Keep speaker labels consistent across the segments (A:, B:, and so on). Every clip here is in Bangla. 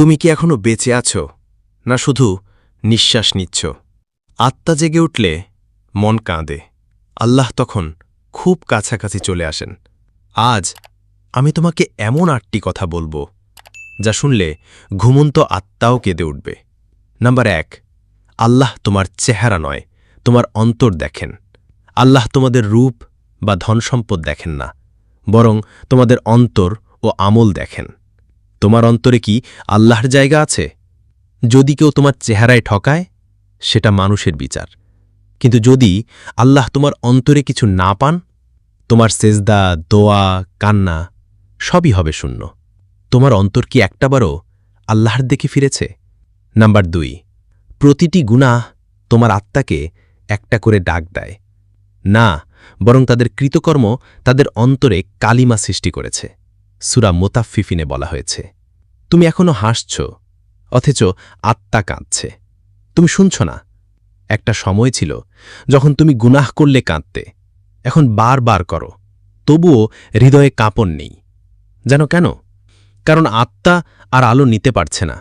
A: তুমি কি এখনও বেঁচে আছো? না শুধু নিঃশ্বাস নিচ্ছ? আত্মা জেগে উঠলে মন কাঁদে। আল্লাহ তখন খুব কাছাকাছি চলে আসেন। আজ আমি তোমাকে এমন আটটি কথা বলব, যা শুনলে ঘুমন্ত আত্মাও কেঁদে উঠবে। নাম্বার এক, আল্লাহ তোমার চেহারা নয়, তোমার অন্তর দেখেন। আল্লাহ তোমাদের রূপ বা ধনসম্পদ দেখেন না, বরং তোমাদের অন্তর ও আমল দেখেন। তোমার অন্তরে কি আল্লাহর জায়গা আছে? যদি কেউ তোমার চেহারায় ঠকায়, সেটা মানুষের বিচার। কিন্তু যদি আল্লাহ তোমার অন্তরে কিছু না পান, তোমার সেজদা, দোয়া, কান্না, সবই হবে শূন্য। তোমার অন্তর কি একটাবারও আল্লাহর দেখে ফিরেছে? নাম্বার দুই, প্রতিটি গুনাহ তোমার আত্মাকে একটা করে ডাক দেয়। না, বরং তাদের কৃতকর্ম তাদের অন্তরে কালিমা সৃষ্টি করেছে। সুরা মোতাফিফিনে বলা হয়েছে। তুমি এখনও হাসছ, অথচ আত্মা কাঁদছে। তুমি শুনছ না। একটা সময় ছিল যখন তুমি গুনাহ করলে কাঁদতে। এখন বারবার করো। তবুও হৃদয়ে কাঁপন নেই। যেন কেন? কারণ আত্মা আর আলো নিতে পারছে না।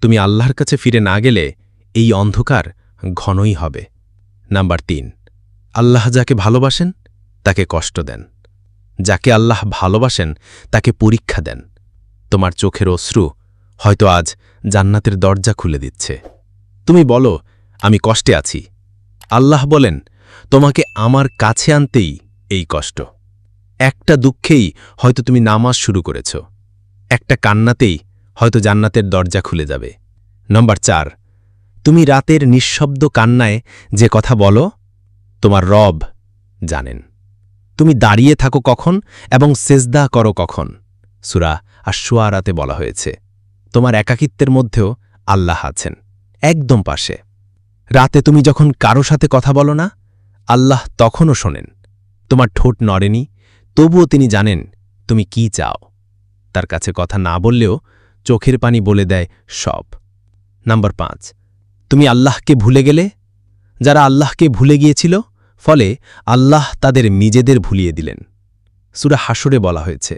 A: তুমি আল্লাহর কাছে ফিরে না গেলে এই অন্ধকার ঘনই হবে। নাম্বার তিন, আল্লাহ যাকে ভালোবাসেন, তাকে কষ্ট দেন। যাকে আল্লাহ ভালোবাসেন, তাকে পরীক্ষা দেন। তোমার চোখের অশ্রু হয়তো আজ জান্নাতের দরজা খুলে দিচ্ছে। তুমি বলো, আমি কষ্টে আছি। আল্লাহ বলেন, তোমাকে আমার কাছে আনতেই এই কষ্ট। একটা দুঃখেই হয়তো তুমি নামাজ শুরু করেছ। একটা কান্নাতেই হয়তো জান্নাতের দরজা খুলে যাবে। নম্বর চার, তুমি রাতের নিঃশব্দ কান্নায় যে কথা বলো, তোমার রব জানেন। তুমি দাঁড়িয়ে থাকো কখন এবং সেজদা করো কখন? সুরা আর শুয়ারাতে বলা হয়েছে, তোমার একাকিত্বের মধ্যেও আল্লাহ আছেন, একদম পাশে। রাতে তুমি যখন কারও সাথে কথা বলো না, আল্লাহ তখনও শোনেন, তোমার ঠোঁট নড়েনি, তবুও তিনি জানেন তুমি কি চাও। তার কাছে কথা না বললেও চোখের পানি বলে দেয় সব। নাম্বার পাঁচ, তুমি আল্লাহকে ভুলে গেলে? যারা আল্লাহকে ভুলে গিয়েছিল ফলে আল্লাহ তাদের নিজেদের ভুলিয়ে দিলেন। সুরা হাসরে বলা হয়েছে,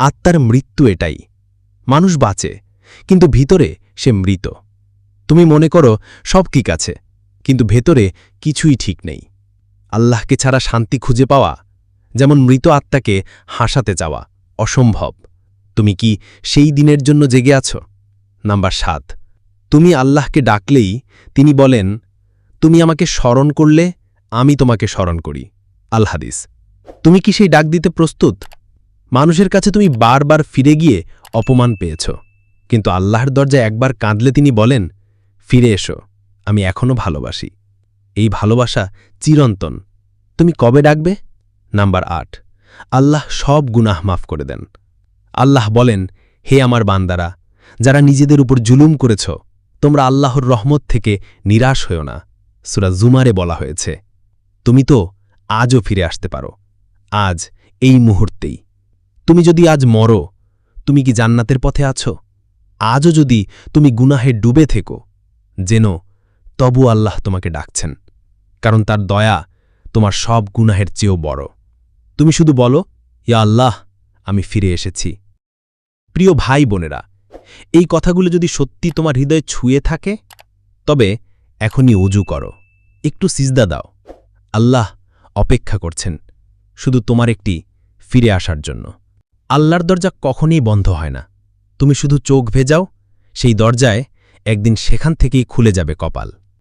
A: আত্মার মৃত্যু এটাই। মানুষ বাঁচে, কিন্তু ভিতরে সে মৃত। তুমি মনে করো সব ঠিক আছে, কিন্তু ভেতরে কিছুই ঠিক নেই। আল্লাহকে ছাড়া শান্তি খুঁজে পাওয়া, যেমন মৃত আত্মাকে হাসাতে যাওয়া, অসম্ভব। তুমি কি সেই দিনের জন্য জেগে আছো? নাম্বার সাত, তুমি আল্লাহকে ডাকলেই তিনি বলেন, তুমি আমাকে স্মরণ করলে আমি তোমাকে স্মরণ করি আলহাদিস তুমি কি সেই ডাক দিতে প্রস্তুত? মানুষের কাছে তুমি বারবার ফিরে গিয়ে অপমান পেয়েছ। কিন্তু আল্লাহর দরজায় একবার কাঁদলে তিনি বলেন, ফিরে এসো, আমি এখনও ভালোবাসি। এই ভালোবাসা চিরন্তন। তুমি কবে ডাকবে? নাম্বার আট। আল্লাহ সব গুনাহ মাফ করে দেন। আল্লাহ বলেন, হে আমার বান্দারা, যারা নিজেদের উপর জুলুম করেছ, তোমরা আল্লাহর রহমত থেকে নিরাশ হও না। সুরা জুমারে বলা হয়েছে। তুমি তো আজও ফিরে আসতে পারো। আজ এই মুহূর্তেই। তুমি যদি আজ মরো, তুমি কি জান্নাতের পথে আছো? আজও যদি তুমি গুনাহে ডুবে থেকো, যেন তবু আল্লাহ তোমাকে ডাকছেন, কারণ তার দয়া তোমার সব গুনাহের চেয়েও বড়। তুমি শুধু বলো, ইয়া আল্লাহ, আমি ফিরে এসেছি। প্রিয় ভাই বোনেরা, এই কথাগুলো যদি সত্যি তোমার হৃদয়ে ছুঁয়ে থাকে, তবে এখনই উজু করো। একটু সিজদা দাও। আল্লাহ অপেক্ষা করছেন শুধু তোমার একটি ফিরে আসার জন্য। আল্লাহর দরজা কখনই বন্ধ হয় না। তুমি শুধু চোখ ভেজাও, সেই দরজায় একদিন সেখান থেকেই খুলে যাবে কপাল।